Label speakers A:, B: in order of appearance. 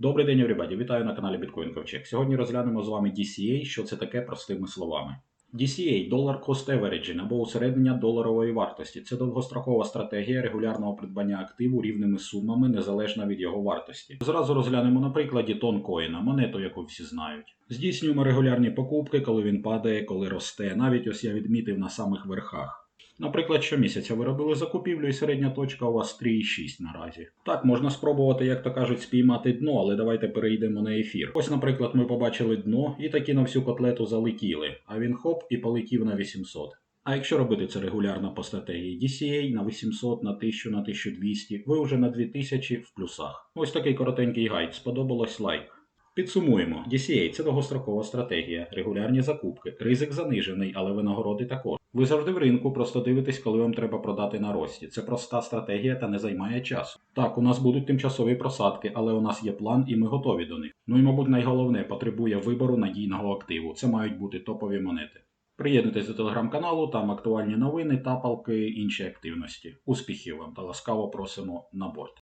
A: Добрий день, everybody! Вітаю на каналі Bitcoin Ковчег. Сьогодні розглянемо з вами DCA, що це таке простими словами. DCA – Dollar Cost Averaging або усереднення доларової вартості. Це довгострокова стратегія регулярного придбання активу рівними сумами, незалежно від його вартості. Зразу розглянемо на прикладі тонкоїна, монету, яку всі знають. Здійснюємо регулярні покупки, коли він падає, коли росте. Навіть ось я відмітив на самих верхах. Наприклад, щомісяця ви робили закупівлю і середня точка у вас 3,6 наразі. Так, можна спробувати, як то кажуть, спіймати дно, але давайте перейдемо на ефір. Ось, наприклад, ми побачили дно і таки на всю котлету залетіли, а він хоп і полетів на 800. А якщо робити це регулярно по стратегії DCA на 800, на 1000, на 1200, ви вже на 2000 в плюсах. Ось такий коротенький гайд. Сподобалось лайк. Підсумуємо, DCA – це довгострокова стратегія, регулярні закупки, ризик занижений, але винагороди також. Ви завжди в ринку, просто дивитесь, коли вам треба продати на рості. Це проста стратегія та не займає часу. Так, у нас будуть тимчасові просадки, але у нас є план і ми готові до них. Ну і, мабуть, найголовне потребує вибору надійного активу. Це мають бути топові монети. Приєднуйтесь до телеграм-каналу, там актуальні новини, тапалки, інші активності. Успіхів вам та ласкаво просимо на борт.